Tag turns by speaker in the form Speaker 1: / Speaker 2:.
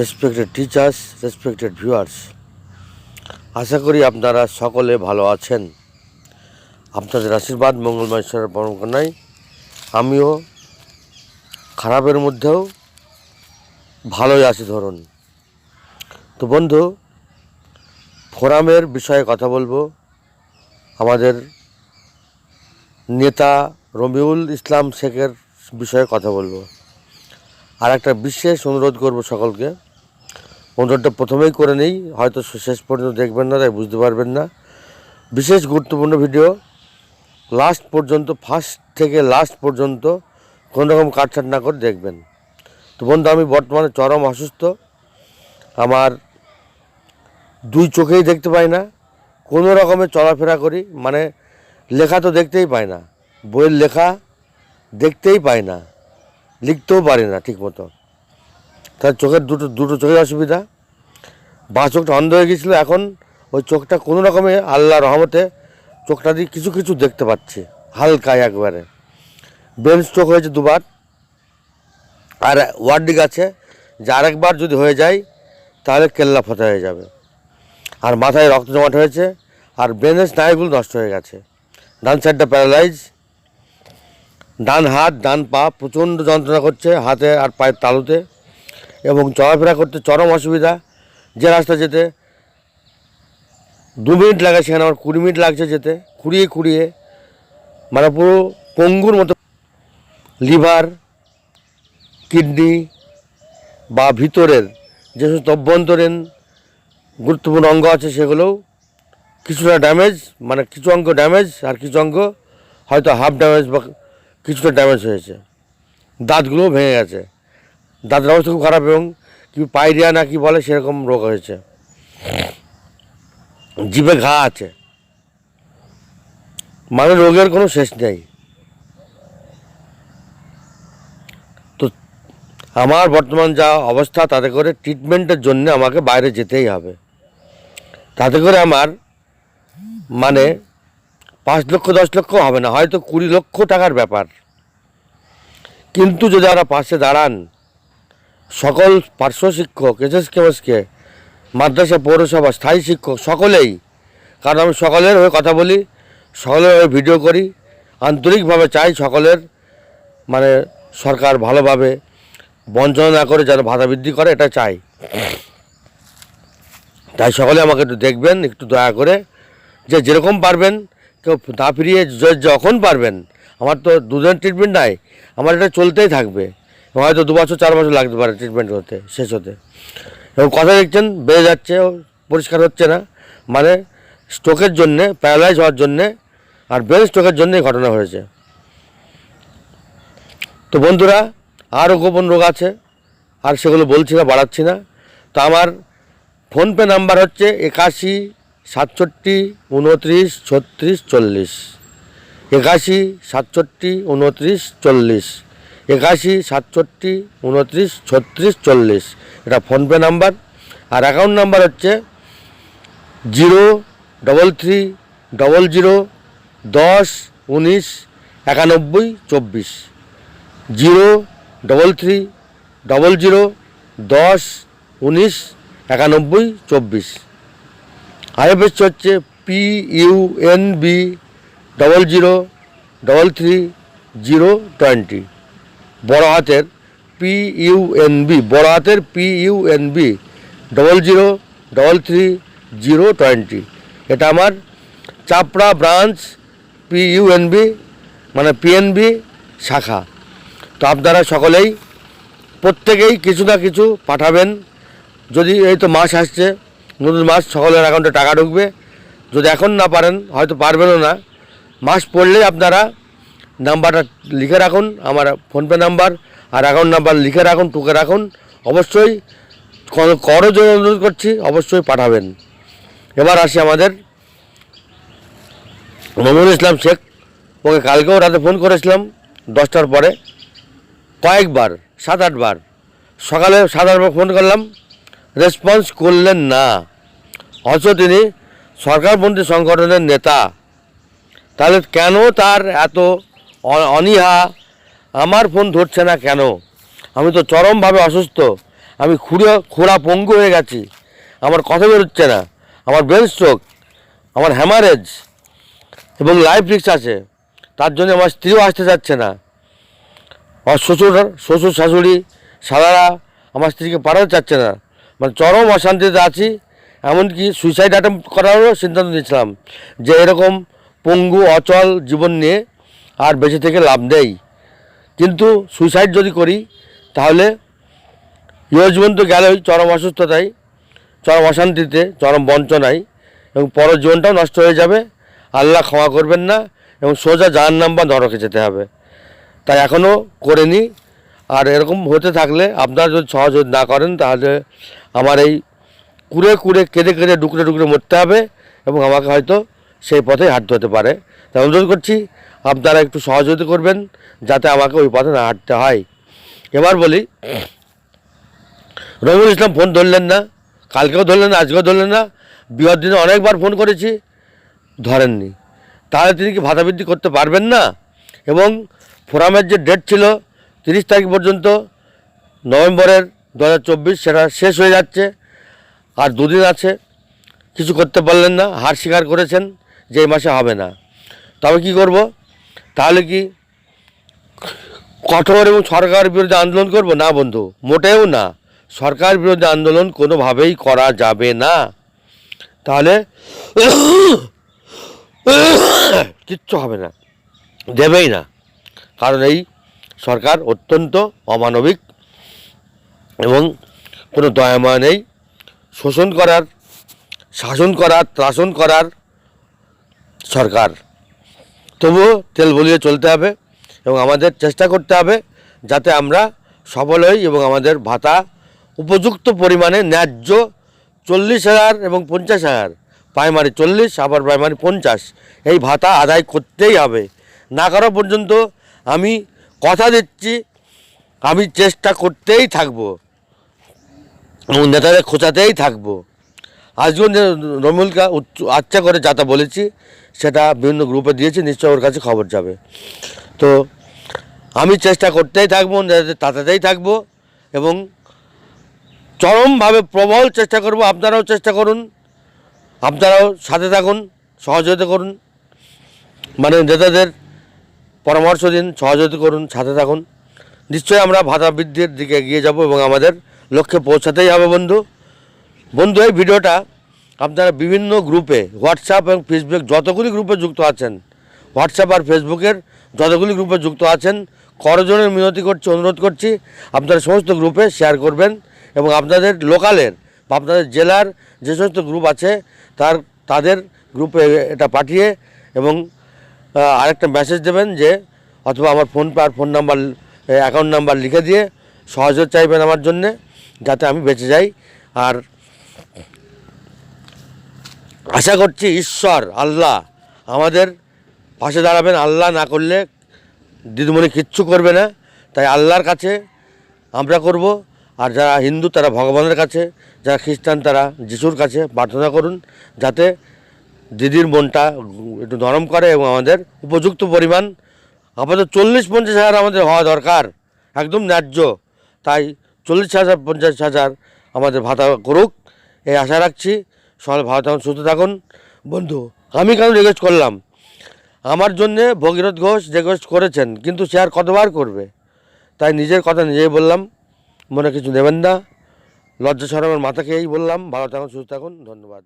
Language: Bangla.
Speaker 1: রেসপেক্টেড টিচার্স রেসপেক্টেড ভিউয়ার্স আশা করি আপনারা সকলে ভালো আছেন। আপনাদের আশীর্বাদ, মঙ্গলময় ঈশ্বরের পরম আমিও খারাপের মধ্যেও ভালোই আছি ধরুন। তো বন্ধু, ফোরামের বিষয়ে কথা বলব। আমাদের নেতা রবিউল ইসলাম শেখের বিষয়ে কথা বলব। আর একটা বিশেষ অনুরোধ করব সকলকে। অনুরোধটা প্রথমেই করে নেই, হয়তো শেষ পর্যন্ত দেখবেন না, তাই বুঝতে পারবেন না। বিশেষ গুরুত্বপূর্ণ ভিডিও, লাস্ট পর্যন্ত, ফার্স্ট থেকে লাস্ট পর্যন্ত কোনো রকম কাটছাট না করে দেখবেন। তো বন্ধু, আমি বর্তমানে চরম অসুস্থ। আমার দুই চোখেই দেখতে পাই না, কোনো রকমের চলাফেরা করি মানে লেখা তো দেখতেই পাই না, বইয়ের লেখা দেখতেই পাই না। লিখতেও পারি না ঠিক মতো তার চোখের দুটো দুটো চোখের অসুবিধা। বা চোখটা অন্ধ হয়ে গেছিল এখন ওই চোখটা কোনো রকমে আল্লাহ রহমতে চোখটা দিয়ে কিছু কিছু দেখতে পাচ্ছি হালকায় একবারে। ব্রেন স্ট্রোক হয়েছে দুবার। আর ওয়ার্ডিক আছে, যে আরেকবার যদি হয়ে যায়, তাহলে কেল্লা ফতা হয়ে যাবে। আর মাথায় রক্ত জমাট হয়েছে, আর ব্রেনের স্নায়ুগুলো নষ্ট হয়ে গেছে। ডান সাইডটা প্যারালাইজ ডান হাত, ডান পা প্রচণ্ড যন্ত্রণা করছে হাতে আর পায়ের তালুতে এবং চলাফেরা করতে চরম অসুবিধা। যে রাস্তা যেতে দু মিনিট লাগে সেখানে আমার কুড়ি মিনিট লাগছে যেতে, খুঁড়িয়ে খুঁড়িয়ে। মানে পুরো পঙ্গুর মতো লিভার, কিডনি বা ভিতরের যে সমস্ত অভ্যন্তরীণ গুরুত্বপূর্ণ অঙ্গ আছে সেগুলোও কিছুটা ড্যামেজ মানে কিছু অঙ্গ ড্যামেজ আর কিছু অঙ্গ হয়তো হাফ ড্যামেজ বা কিছুটা ড্যামেজ হয়েছে। দাঁতগুলোও ভেঙে গেছে। দাঁতের অবস্থা খুব খারাপ এবং কি পাইরিয়া না কি বলে সেরকম রোগ হয়েছে। জিভে ঘা আছে। মানে রোগের কোনো শেষ নেই। তো আমার বর্তমান যা অবস্থা তাতে করে ট্রিটমেন্টের জন্য আমাকে বাইরে যেতেই হবে। তাতে করে আমার মানে পাঁচ লক্ষ, দশ লক্ষ হবে না, হয়তো কুড়ি লক্ষ টাকার ব্যাপার। কিন্তু যদি আমরা পাশে দাঁড়ান, সকল পার্শ্ব শিক্ষক এসএস কেমসকে মাদ্রাসা, পৌরসভা, স্থায়ী শিক্ষক, সকলেই, কারণ আমি সকলের হয়ে কথা বলি, সকলের হয়ে ভিডিও করি, আন্তরিকভাবে চাই সকলের মানে সরকার ভালোভাবে বঞ্চনা না করে যেন ভাতা বৃদ্ধি করে এটা চাই। তাই সকলে আমাকে একটু দেখবেন, একটু দয়া করে, যে যেরকম পারবেন কেউ না ফিরিয়ে যখন পারবেন, আমার তো দুদিন ট্রিটমেন্ট নাই, আমার এটা চলতেই থাকবে। হয়তো দু বছর, চার বছর লাগতে পারে ট্রিটমেন্ট হতে, শেষ হতে। এবং কথা দেখছেন বেড়ে যাচ্ছে পরিষ্কার হচ্ছে না। মানে স্ট্রোকের জন্যে প্যারালাইজ হওয়ার জন্যে, আর ব্রেন স্ট্রোকের জন্যে ঘটনা হয়েছে। তো বন্ধুরা, আরও গোপন রোগ আছে, আর সেগুলো বলছি না, বাড়াচ্ছি না। তো আমার ফোনপে নাম্বার হচ্ছে একাশি সাতষট্টি, উনত্রিশ, ছত্রিশ, চল্লিশ। একাশি, সাতষট্টি, উনত্রিশ, চল্লিশ। একাশি, সাতষট্টি, উনত্রিশ, ছত্রিশ, চল্লিশ। এটা ফোনপে নাম্বার আর অ্যাকাউন্ট নাম্বার হচ্ছে zero double three double zero দশ, উনিশ, একানব্বই, চব্বিশ। Zero double three double zero দশ, উনিশ, একানব্বই, চব্বিশ। আইএফএস হচ্ছে P U N B double zero double three zero twenty বড় হাতের পি ইউ এন বি, বড় হাতের P U N B double zero double three zero twenty এটা আমার Chapra branch P U N B মানে পিএনবি শাখা। তো আপনারা সকলেই প্রত্যেকেই কিছু না কিছু পাঠাবেন। যদি এই তো মাস আসছে নতুন মাস সকলের অ্যাকাউন্টে টাকা ঢুকবে। যদি এখন না পারেন, হয়তো পারবেনও না। মাস পড়লেই আপনারা নাম্বারটা লিখে রাখুন, আমার ফোনপে নাম্বার আর অ্যাকাউন্ট নাম্বার লিখে রাখুন টুকে রাখুন। অবশ্যই ক- করো জন্য অনুরোধ করছি, অবশ্যই পাঠাবেন। এবার আসি আমাদের নমরুল ইসলাম শেখ। ওকে কালকেও রাতে ফোন করেছিলাম, দশটার পরে। কয়েকবার, সাত আটবার। সকালে সাত আটবার ফোন করলাম, রেসপন্স করলেন না। অথচ তিনি সরকারপন্থী সংগঠনের নেতা। তাহলে কেন তার এত অনীহা? আমার ফোন ধরছে না কেন? আমি তো চরমভাবে অসুস্থ। আমি খুঁড়ে, খোঁড়া পঙ্গু হয়ে গেছি। আমার কথা বেরোচ্ছে না। আমার ব্রেন স্ট্রোক আমার হ্যামারেজ এবং লাইফ রিস্ক আছে। তার জন্য আমার স্ত্রীও আসতে চাচ্ছে না। আমার শ্বশুর শ্বশুর শাশুড়ি সাদারা আমার স্ত্রীকে পাঠাতে চাচ্ছে না। মানে চরম অশান্তিতে আছি। এমনকি সুইসাইড অ্যাটেম্প করারও সিদ্ধান্ত নিয়েছিলাম যে এরকম পঙ্গু, অচল জীবন নিয়ে আর বেঁচে থেকে লাভ নেই। কিন্তু সুইসাইড যদি করি, তাহলে জীবন তো গেলই, চরম অসুস্থতায়, চরম অশান্তিতে, চরম বঞ্চনায় এবং পর জীবনটাও নষ্ট হয়ে যাবে। আল্লাহ ক্ষমা করবেন না এবং সোজা জাহান নাম্বার নরকে যেতে হবে। তাই এখনও করেনি। আর এরকম হতে থাকলে আপনারা যদি সহযোগ না করেন, তাহলে আমার এই কুড়ে কুড়ে কেঁদে কেঁদে ডুকরে ডুকরে মরতে হবে এবং আমাকে হয়তো সেই পথেই হাঁটতে হতে পারে। তাই অনুরোধ করছি, আপনারা একটু সহযোগিতা করবেন যাতে আমাকে ওই পথে না হাঁটতে হয়। এবার বলি, রবিউল ইসলাম ফোন ধরলেন না, কালকেও ধরলেন না, আজকেও ধরলেন না বিহার দিনে অনেকবার ফোন করেছি, ধরেননি। তাহলে তিনি কি ভাতা বৃদ্ধি করতে পারবেন না? এবং ফোরামের যে ডেট ছিল তিরিশ তারিখ পর্যন্ত, নভেম্বরের দু হাজার চব্বিশ, সেটা শেষ হয়ে যাচ্ছে। আর দুদিন আছে, কিছু করতে পারলেন না, হার স্বীকার করেছেন যে এই মাসে হবে না। তবে কি করব? তাহলে কি কঠোর এবং সরকার বিরুদ্ধে আন্দোলন করব? না বন্ধু, মোটেও না। সরকার বিরুদ্ধে আন্দোলন কোনোভাবেই করা যাবে না। তাহলে কিচ্ছু হবে না, দেবেই না। কারণ এই সরকার অত্যন্ত অমানবিক এবং কোনো দয়াময় নেই। শোষণ করার, শাসন করার, ত্রাসন করার সরকার। তবুও তেল বলিয়ে চলতে হবে এবং আমাদের চেষ্টা করতে হবে যাতে আমরা সফল হই এবং আমাদের ভাতা উপযুক্ত পরিমাণে ন্যায্য চল্লিশ হাজার এবং পঞ্চাশ হাজার, প্রাইমারি চল্লিশ আবার প্রাইমারি পঞ্চাশ, এই ভাতা আদায় করতেই হবে। না করা পর্যন্ত আমি কথা দিচ্ছি, আমি চেষ্টা করতেই থাকব। নেতাদের খোঁচাতেই থাকব। আজকেও যে- রমুলকা আচ্ছা করে যা তা বলেছি, সেটা বিভিন্ন গ্রুপে দিয়েছি নিশ্চয় ওর কাছে খবর যাবে। তো আমি চেষ্টা করতেই থাকব, নেতাদের তাতাতেই থাকব এবং চরমভাবে প্রবল চেষ্টা করব। আপনারাও চেষ্টা করুন, আপনারাও সাথে থাকুন, সহযোগিতা করুন। মানে নেতাদের পরামর্শ দিন, সহযোগিতা করুন, সাথে থাকুন। নিশ্চয়ই আমরা ভাতা বৃদ্ধির দিকে এগিয়ে যাব এবং আমাদের লক্ষ্যে পৌঁছাতেই হবে বন্ধু। বন্ধু, এই ভিডিওটা আপনারা বিভিন্ন গ্রুপে হোয়াটসঅ্যাপ এবং ফেসবুক যতগুলি গ্রুপে যুক্ত আছেন হোয়াটসঅ্যাপ আর ফেসবুকের যতগুলি গ্রুপে যুক্ত আছেন করজনের মিনতি করছি, অনুরোধ করছি, আপনারা সমস্ত গ্রুপে শেয়ার করবেন এবং আপনাদের লোকালের বা আপনাদের জেলার যে সমস্ত গ্রুপ আছে, তার, তাদের গ্রুপে এটা পাঠিয়ে এবং আরেকটা মেসেজ দেবেন যে, অথবা আমার ফোনপে আর ফোন নাম্বার অ্যাকাউন্ট নাম্বার লিখে দিয়ে সহযোগ চাইবেন আমার জন্যে। যাতে আমি বেঁচে যাই। আর আশা করছি ঈশ্বর, আল্লাহ আমাদের পাশে দাঁড়াবেন। আল্লাহ না করলে দিদিমণি কিচ্ছু করবে না। তাই আল্লাহর কাছে আমরা করব। আর যারা হিন্দু, তারা ভগবানের কাছে, যারা খ্রিস্টান, তারা যিশুর কাছে প্রার্থনা করুন, যাতে দিদির মনটা একটু নরম করে এবং আমাদের উপযুক্ত পরিমাণ, আপাতত চল্লিশ পঞ্চাশ হাজার আমাদের হওয়া দরকার, একদম ন্যায্য। তাই চল্লিশ হাজার, পঞ্চাশ হাজার আমাদের ভাতা করুক, এই আশা রাখছি সবাই ভালো থাকুন, সুস্থ থাকুন। বন্ধু, আমি কেন রিকোয়েস্ট করলাম? আমার জন্যে ভগীরথ ঘোষ রিকোয়েস্ট করেছেন, কিন্তু সে আর কতবার করবে? তাই নিজের কথা নিজেই বললাম, মনে কিছু নেবেন না। লজ্জা সরমের মাথাকেই বললাম। ভালো থাকুন, সুস্থ থাকুন, ধন্যবাদ।